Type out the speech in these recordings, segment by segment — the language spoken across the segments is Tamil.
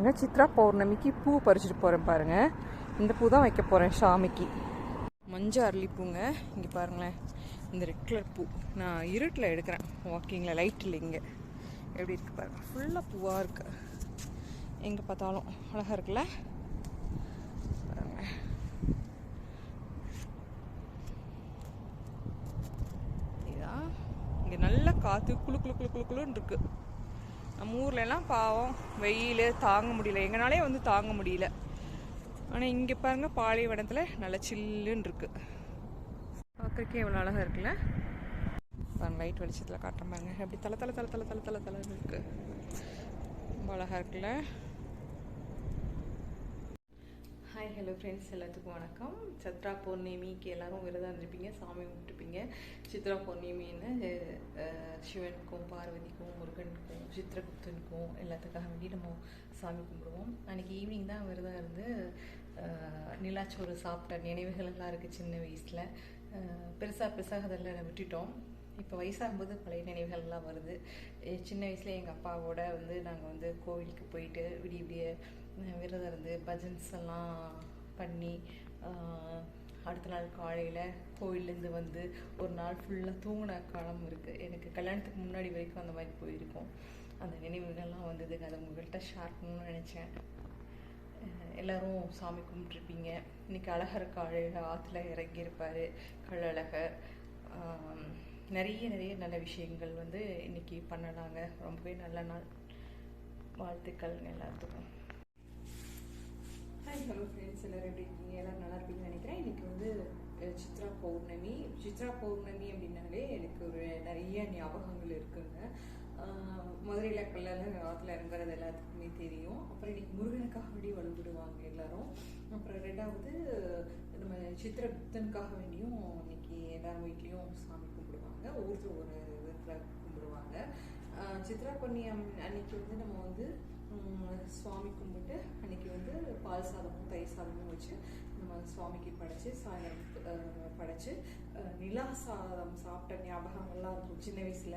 பாருங்க. சித்ரா பௌர்ணமிக்கு பூ பறிச்சுட்டு போகிறேன் பாருங்க. இந்த பூ தான் வைக்க போகிறேன் சாமிக்கு. மஞ்சள் அரளிப்பூங்க. இங்கே பாருங்களேன். இந்த ரெட் கலர் பூ. நான் இருட்டில் எடுக்கிறேன். வாக்கிங்கில் லைட் இல்லை இங்கே. எப்படி இருக்கு பாருங்க. ஃபுல்லாக பூவாக இருக்கு. எங்கே பார்த்தாலும் அழகாக இருக்குல்ல? பாருங்கள் இதான் இங்கே நல்ல காற்று குளு குளு குளு குளு குளுன்னு இருக்கு. நம்ம ஊர்லலாம் பாவம் வெயில் தாங்க முடியல. எங்கனாலே வந்து தாங்க முடியல. ஆனால் இங்கே பாருங்கள் பாலைவனத்தில் நல்லா சில்லுன்னு இருக்குது பார்க்குறக்கே எவ்வளோ அழகாக இருக்குல்ல? பாருங்க லைட் வெளிச்சத்தில் காட்டுறேன் பாருங்க. அப்படி தலை தலை தலை தலை தலை தலை தலை இருக்குது ரொம்ப அழகாக இருக்குல்ல? ஹாய் ஹலோ ஃப்ரெண்ட்ஸ் எல்லாத்துக்கும் வணக்கம். சித்ரா பௌர்ணமிக்கு எல்லோரும் விரதம் இருந்திருப்பீங்க சாமி கும்பிட்டுருப்பீங்க. சித்ரா பௌர்ணமின்னு சிவனுக்கும் பார்வதிக்கும் முருகனுக்கும் சித்திரகுப்தனுக்கும் எல்லாத்துக்காக வேண்டி நம்ம சாமி கும்பிடுவோம். அன்றைக்கி ஈவினிங் தான் விரதம் இருந்து நிலாச்சோறு சாப்பிட்ட நினைவுகள் எல்லாம் இருக்குது சின்ன வயசில். பெருசாக பெருசாக அதெல்லாம் விட்டுட்டோம். இப்போ வயசாகும்போது பழைய நினைவுகள்லாம் வருது. சின்ன வயசில் எங்கள் அப்பாவோட வந்து நாங்கள் வந்து கோவிலுக்கு போயிட்டு விடிய விடிய விரதம் இருந்து பஜன்ஸ் எல்லாம் பண்ணி அடுத்த நாள் காலையில் கோயிலேருந்து வந்து ஒரு நாள் ஃபுல்லாக தூங்கின காலம் இருக்குது எனக்கு கல்யாணத்துக்கு முன்னாடி வரைக்கும் அந்த மாதிரி போயிருக்கோம். அந்த நினைவுகள்லாம் வந்ததுங்க அதை உங்கள்கிட்ட ஷேர் பண்ணணும்னு நினச்சேன். எல்லோரும் சாமி கும்பிட்ருப்பீங்க இன்னைக்கு அழகர் காலையில் ஆற்றுல இறங்கியிருப்பார் கள்ளழகர். நிறைய நிறைய நல்ல விஷயங்கள் வந்து இன்னைக்கு பண்ணலாங்க. ரொம்பவே நல்ல நாள். வாழ்த்துக்கள் எல்லாத்துக்கும். ஹாய் ஹலோ ஃப்ரெண்ட்ஸ் எல்லோரும் எப்படி இருக்கீங்க? எல்லோரும் நல்லா இருப்பீங்கன்னு நினைக்கிறேன். இன்னைக்கு வந்து சித்ரா பௌர்ணமி. சித்ரா பௌர்ணமி அப்படின்னாலே எனக்கு ஒரு நிறைய ஞாபகங்கள் இருக்குங்க. மதுரையில் கல்லில் ஆற்றுல இறங்குறது எல்லாத்துக்குமே தெரியும். அப்புறம் இன்னைக்கு முருகனுக்காக வேண்டி வழிபடுவாங்க எல்லாரும். அப்புறம் ரெண்டாவது நம்ம சித்திரகுப்தனுக்காக வேண்டியும் இன்னைக்கு எல்லார் வீட்லேயும் சாமி கும்பிடுவாங்க. ஒவ்வொருத்தர் ஒரு விதத்தில் கும்பிடுவாங்க. சித்ரா பொன்னி அன்னைக்கு வந்து நம்ம வந்து சுவாமி கும்பிட்டு அன்னைக்கு வந்து பால் சாதமும் தயிர் சாதமும் வச்சு நம்ம சுவாமிக்கு படைச்சு சாயந்தரம் படைச்சு நிலா சாதம் சாப்பிட்ட ஞாபகங்கள்லாம் இருக்கும். சின்ன வயசுல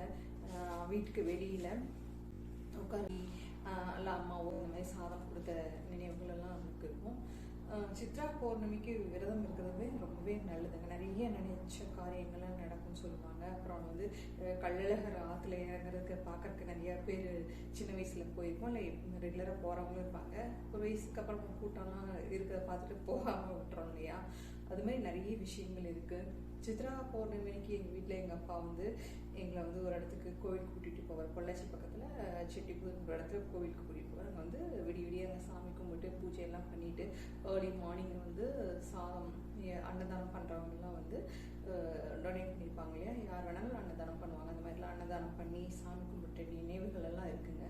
வீட்டுக்கு வெளியில உட்காந்து எல்லாம் அம்மாவும் இந்த மாதிரி சாதம் கொடுத்த நினைவுகள் எல்லாம் நமக்கு இருக்கும். சித்ரா பௌர்ணமிக்கு விரதம் இருக்கிறது. ரொம்பவே நல்லதுங்க நிறைய நினைச்ச காரியங்கள்லாம் நடக்கும்னு சொல்லுவாங்க. அப்புறம் வந்து கள்ளழகர் ஆற்றுல இறங்குறதுக்கு பார்க்கறதுக்கு நிறைய பேர் சின்ன வயசுல போயிருக்கோம் இல்லை ரெகுலராக போகிறவங்களும் இருப்பாங்க. ஒரு வயசுக்கு அப்புறம் கூட்டம்லாம் இருக்கிறத பார்த்துட்டு போகாமல் விட்டுறோம் இல்லையா? அது மாதிரி நிறைய விஷயங்கள் இருக்கு. சித்ரா பௌர்ணமிக்கு எங்கள் வீட்டில் எங்கள் அப்பா வந்து எங்களை வந்து ஒரு இடத்துக்கு கோவிலுக்கு கூட்டிகிட்டு போவார். பொள்ளாச்சி பக்கத்தில் செட்டிப்பூர் ஒரு இடத்துல கோவிலுக்கு கூட்டிகிட்டு போவார். அங்கே வந்து விடிய விடிய அங்கே சாமி கும்பிட்டு பூஜை எல்லாம் பண்ணிட்டு ஏர்லி மார்னிங் வந்து சாதம் அன்னதானம் பண்ணுறவங்கலாம் வந்து டொனேட் பண்ணியிருப்பாங்க இல்லையா? யார் வேணாலும் அன்னதானம் பண்ணுவாங்க. அந்த மாதிரிலாம் அன்னதானம் பண்ணி சாமி கும்பிட்ட நினைவுகள் எல்லாம் இருக்குங்க.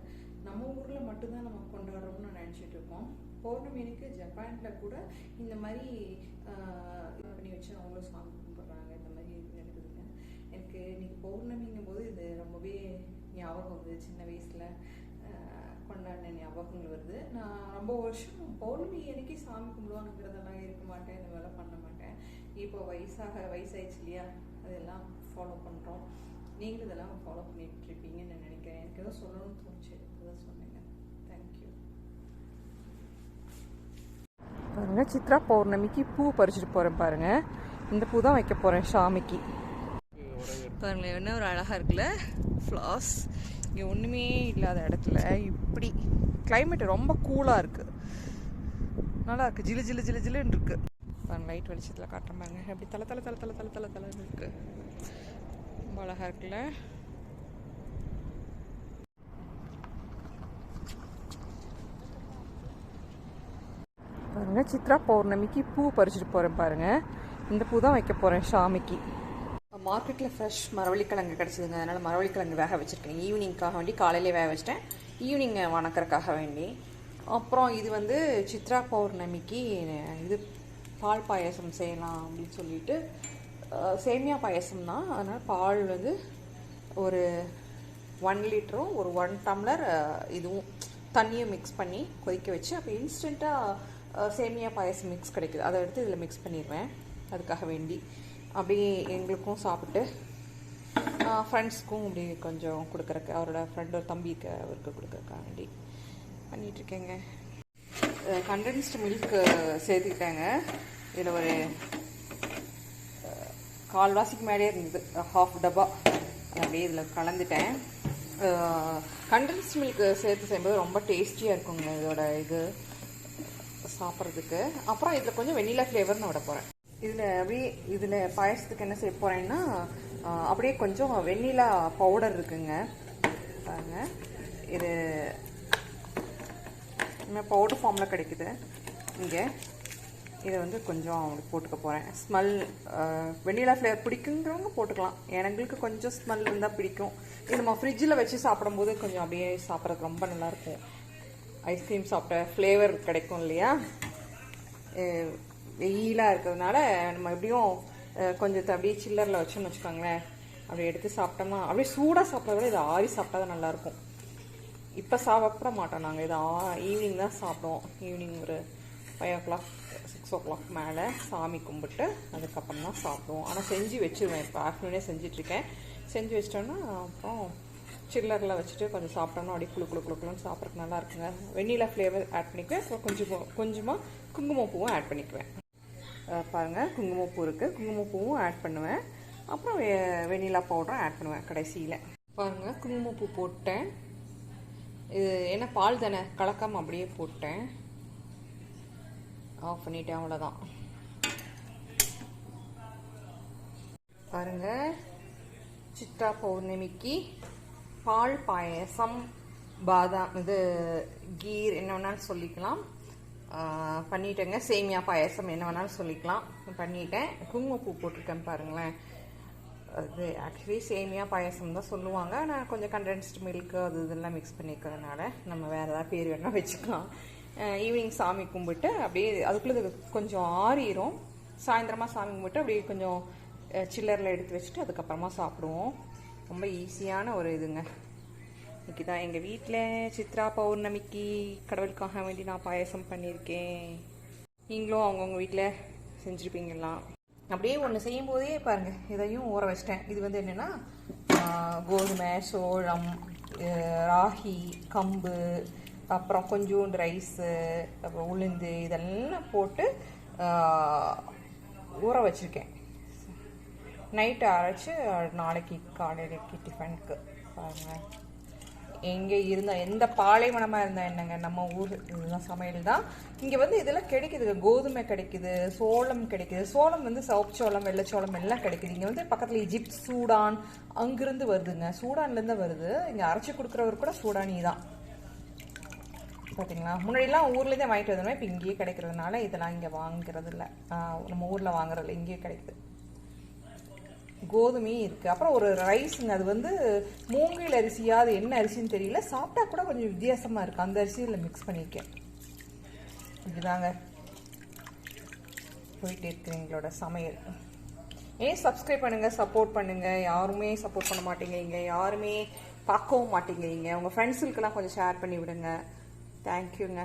நம்ம ஊரில் மட்டும்தான் நம்ம கொண்டாடுறோம்னு நான் நினச்சிட்டு இருக்கோம். பௌர்ணமிக்கு ஜப்பானில் கூட இந்த மாதிரி இது பண்ணி வச்சு அவங்களும் சாமி எனக்கு இன்னைக்கு பௌர்ணமிங்கும் போது இது ரொம்பவே ஞாபகம் வருது. சின்ன வயசில் கொண்டாடின ஞாபகங்கள் வருது. நான் ரொம்ப வருஷம் பௌர்ணமி அன்னைக்கு சாமி கும்பிடுவானுங்கிறதெல்லாம் இருக்க மாட்டேன். இந்த வேலை பண்ண மாட்டேன். இப்போ வயசாக வயசாயிடுச்சு இல்லையா? அதெல்லாம் ஃபாலோ பண்ணுறோம் நீங்களும் இதெல்லாம் ஃபாலோ பண்ணிட்டு இருப்பீங்கன்னு நான் நினைக்கிறேன். எனக்கு ஏதோ சொல்லணும்னு தோணுச்சு. அதுதான் சொன்னேங்க. தேங்க்யூ பாருங்க சித்ரா பௌர்ணமிக்கு பூ பறிச்சுட்டு போகிறேன் பாருங்க. இந்த பூ தான் வைக்க போகிறேன் சாமிக்கு. பாருங்களேன் என்ன ஒரு அழகாக இருக்குல்ல? ஃப்ளாஸ் இங்கே ஒன்றுமே இல்லாத இடத்துல இப்படி கிளைமேட் ரொம்ப கூலாக இருக்குது நல்லா இருக்குது ஜிலு ஜிலு ஜிலு ஜிலுன்னு இருக்குது பாருங்க லைட் வெளிச்சத்தில் காட்டுற பாருங்க. அப்படி தலை தலை தலை தலை தலை தலை தலைன்னு இருக்கு. ரொம்ப அழகாக இருக்குல்ல? பாருங்க சித்ரா பௌர்ணமிக்கு பூ பறிச்சுட்டு போகிறேன் பாருங்கள் இந்த பூ தான் வைக்க போகிறேன் சாமிக்கு. மார்க்கெட்டில் ஃப்ரெஷ் மரவள்ளிக்கிழங்கு கிடச்சிதுங்க. அதனால் மரவள்ளிக்கிழங்கு வேக வச்சுருக்கேன். ஈவினிங்காக வேண்டி காலையிலே வேக வச்சிட்டேன். ஈவினிங் வணக்கறக்காக வேண்டி. அப்புறம் இது வந்து சித்ரா பௌர்ணமிக்கு இது பால் பாயசம் செய்யலாம் அப்படின்னு சொல்லிட்டு சேமியா பாயசம் தான். அதனால் பால் வந்து ஒரு ஒன் லிட்டரும் ஒரு ஒன் டம்ளர் இதுவும் தண்ணியும் மிக்ஸ் பண்ணி கொதிக்க வச்சு அப்போ இன்ஸ்டண்ட்டாக சேமியா பாயாசம் மிக்ஸ் கிடைக்குது. அதை எடுத்து இதில் மிக்ஸ் பண்ணிடுவேன் அதுக்காக வேண்டி. அப்படியே எங்களுக்கும் சாப்பிட்டு ஃப்ரெண்ட்ஸ்க்கும் அப்படி கொஞ்சம் கொடுக்குறக்கு அவரோட ஃப்ரெண்டோட தம்பிக்கு அவருக்கு கொடுக்குறக்காக வேண்டி பண்ணிகிட்ருக்கேங்க கண்டென்ஸ்டு மில்க்கு சேர்த்துக்கிட்டேங்க. இதில் ஒரு கால்வாசிக்கு மேலேயே இருந்தது. ஹாஃப் டப்பா. அப்படியே இதில் கலந்துட்டேன். கண்டென்ஸ்ட் மில்க் சேர்த்து செய்யும்போது ரொம்ப டேஸ்டியாக இருக்குங்க இதோட இது சாப்பிட்றதுக்கு. அப்புறம் இதில் கொஞ்சம் வெண்ணிலா ஃப்ளேவர் நான் விட போகிறேன். இதில் அப்படியே இதில் பாயசத்துக்கு என்ன செய்ய போகிறேன்னா அப்படியே கொஞ்சம் வெண்ணிலா பவுடர் இருக்குங்க. பாருங்க. இது பவுடர் ஃபார்மில் கிடைக்குது. இங்கே இதை வந்து கொஞ்சம் அவங்களுக்கு போட்டுக்க போகிறேன் ஸ்மெல் வெண்ணிலா ஃப்ளேவர் பிடிக்குங்கிறவங்க போட்டுக்கலாம். எங்களுக்கு கொஞ்சம் ஸ்மெல் இருந்தால் பிடிக்கும். இது நம்ம ஃப்ரிட்ஜில் வச்சு சாப்பிடும்போது கொஞ்சம் அப்படியே சாப்பிட்றதுக்கு ரொம்ப நல்லாயிருக்கும் ஐஸ்கிரீம் சாப்பிட்ட ஃப்ளேவர் கிடைக்கும் இல்லையா? வெயிலாக இருக்கிறதுனால நம்ம எப்படியும் கொஞ்சத்தை அப்படியே சில்லரில் வச்சோம்னு வச்சுக்கோங்களேன். அப்படி எடுத்து சாப்பிட்டோம்னா அப்படியே சூடாக சாப்பிட்றத விட இது ஆறி சாப்பிட்டா தான் நல்லாயிருக்கும். இப்போ சாப்பிட மாட்டோம் நாங்கள் இது ஈவினிங் தான் சாப்பிடுவோம். ஈவினிங் ஒரு five o'clock six o'clock மேலே சாமி கும்பிட்டு அதுக்கப்புறம் தான் சாப்பிடுவோம். ஆனால் செஞ்சு வச்சுருவேன். இப்போ ஆஃப்டர்நூனே செஞ்சிட்ருக்கேன் செஞ்சு வச்சிட்டோன்னா அப்புறம் சில்லரில் வச்சுட்டு கொஞ்சம் சாப்பிட்டோம்னா அப்படியே குழு குளு குளு குளுன்னு சாப்பிட்றதுக்கு நல்லா இருக்குங்க வெண்ணிலா ஃப்ளேவர் ஆட் பண்ணிக்குவேன். அப்புறம் கொஞ்சம் கொஞ்சமாக குங்குமப்பூவும் ஆட் பண்ணிக்குவேன். பாருங்கள் குங்குமப்பூ இருக்குது குங்குமப்பூவும் ஆட் பண்ணுவேன். அப்புறம் வெ- வெண்ணிலா பவுடரும் ஆட் பண்ணுவேன் கடைசியில். பாருங்கள் குங்குமப்பூ போட்டேன். இது ஏன்னா பால் தானே? கலக்காமல் அப்படியே போட்டேன். ஆஃப் பண்ணிட்டேன் அவ்வளோதான் பாருங்கள் சித்ரா பௌர்ணமிக்கு பால் பாயசம் பாதாம் இது கீர் என்ன வேணாலும் சொல்லிக்கலாம். பண்ணிட்டேங்க. சேமியா பாயசம் என்ன வேணாலும் சொல்லிக்கலாம். பண்ணிட்டேன். குங்குமப்பூ போட்டிருக்கேன் பாருங்களேன். அது ஆக்சுவலி சேமியா பாயசம் தான் சொல்லுவாங்க. நான் கொஞ்சம் கண்டென்ஸ்டு மில்க்கு அது இதெல்லாம் மிக்ஸ் பண்ணிக்கிறதுனால நம்ம வேறு ஏதாவது பேர் வேணால் வச்சுக்கலாம். ஈவினிங் சாமி கும்பிட்டு அப்படியே அதுக்குள்ளே கொஞ்சம் ஆறிடும் சாயந்தரமாக சாமி கும்பிட்டு அப்படியே கொஞ்சம் சில்லரில் எடுத்து வச்சுட்டு அதுக்கப்புறமா சாப்பிடுவோம். ரொம்ப ஈஸியான ஒரு இதுங்க. இன்னைக்கு தான் எங்கள் வீட்டில் சித்ரா பௌர்ணமிக்கு கடவுளுக்காக வேண்டி நான் பாயசம் பண்ணியிருக்கேன். நீங்களும் அவங்கவுங்க வீட்டில் செஞ்சுருப்பீங்களாம் அப்படியே ஒன்று செய்யும் போதே பாருங்கள் இதையும் ஊற வச்சிட்டேன். இது வந்து என்னென்னா கோதுமை சோளம் ராகி கம்பு அப்புறம் கொஞ்சோண்டு ரைஸு அப்புறம் உளுந்து இதெல்லாம் போட்டு ஊற வச்சுருக்கேன். நைட்டு அரைச்சி நாளைக்கு காலையிலக்கு டிஃபனுக்கு பாருங்கள் எங்கே இருந்தால் எந்த பாலைவனமாக இருந்தால் என்னங்க? நம்ம ஊர் இதுதான் சமையல் தான் இங்கே வந்து இதெல்லாம் கிடைக்குது கோதுமை கிடைக்குது சோளம் கிடைக்குது. சோளம் வந்து சவப்பு சோளம் வெள்ளைச்சோளம் எல்லாம் கிடைக்குது. இங்கே வந்து பக்கத்தில் இஜிப்ட் சூடான் அங்கிருந்து வருதுங்க. சூடான்லேருந்து வருது. இங்கே அரைச்சி கொடுக்குறவர் கூட சூடானி தான். பார்த்தீங்களா முன்னாடிலாம் ஊர்லேருந்தே வாங்கிட்டு வந்தோம்னா இப்போ இங்கேயே கிடைக்கிறதுனால இதெல்லாம் இங்கே வாங்குறது இல்லை நம்ம ஊரில் வாங்குறதில்ல இங்கேயே கிடைக்குது. கோதுமையும் இருக்குது அப்புறம் ஒரு ரைஸுங்க அது வந்து மூங்கில் அரிசியா அது என்ன அரிசின்னு தெரியல. சாப்பிட்டா கூட கொஞ்சம் வித்தியாசமாக இருக்குது அந்த அரிசியில் மிக்ஸ் பண்ணியிருக்கேன் இதுதாங்க. போயிட்டு இருக்கு எங்களோட சமையல். ஏன் சப்ஸ்கிரைப் பண்ணுங்கள் சப்போர்ட் பண்ணுங்கள் யாருமே சப்போர்ட் பண்ண மாட்டேங்கிறீங்க. யாருமே பார்க்கவும் மாட்டேங்கிறீங்க. உங்கள் ஃப்ரெண்ட்ஸுக்கெல்லாம் கொஞ்சம் ஷேர் பண்ணி விடுங்க. தேங்க்யூங்க